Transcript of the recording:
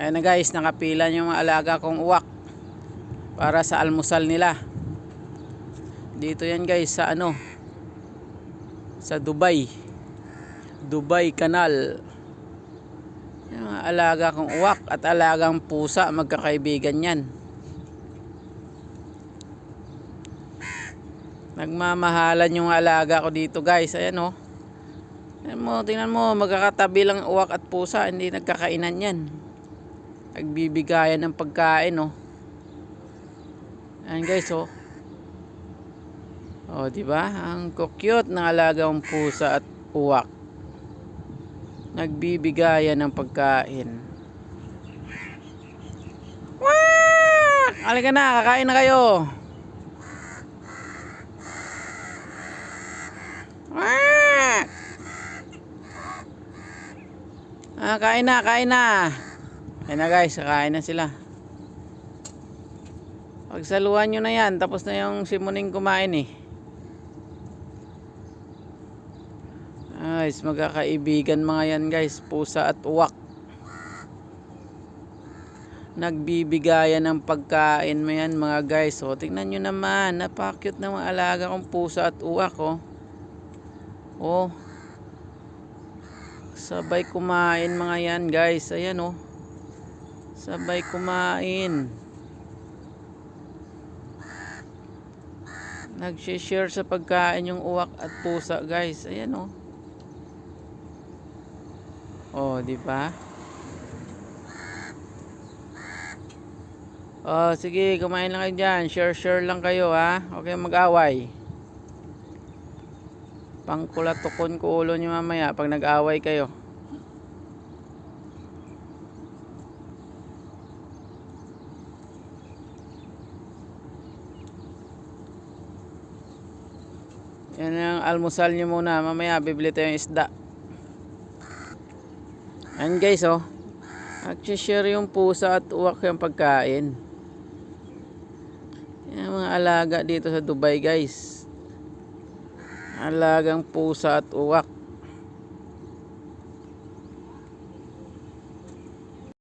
Ayan na guys, nakapila yung mga alaga kong uwak para sa almusal nila. Dito yan guys sa ano sa Dubai. Dubai Canal. Yung mga alaga kong uwak at alagang pusa magkakaibigan yan. Nagmamahalan yung alaga ko dito guys. Ayan oh. Tingnan mo, magkakatabi lang uwak at pusa, hindi nagkakainan yan. Nagbibigayan ng pagkain oh. Ayan guys oh. Oh, di ba? Ang cute ng alagang pusa at uwak. Nagbibigayan ng pagkain. Wak! Halika na, kakain na kayo. Ah, kain na, kain na. Kain na guys, kain na sila. Pagsaluhan nyo na yan, tapos na yung simuning kumain eh. Guys, magkakaibigan mga yan guys, pusa at uwak. Nagbibigayan ng pagkain mo yan mga guys. O, tingnan nyo naman, napakute ng mga alaga kong pusa at uwak oh. Oh. Sabay kumain mga yan guys. Ayan oh. Sabay kumain. Nag-share sa pagkain yung uwak at pusa guys. Ayan oh. Oh, di ba? Oh, sige, kumain lang kayo dyan. Share, share lang kayo, ha? Okay, mag-away. Pangkulatukon ko ulo nyo mamaya pag nag-away kayo. Yan ang almusal nyo muna. Mamaya, bibili tayong isda. Yan guys, oh. Nag-share yung pusa at uwak yung pagkain. Yan mga alaga dito sa Dubai, guys. Alagang pusa at uwak.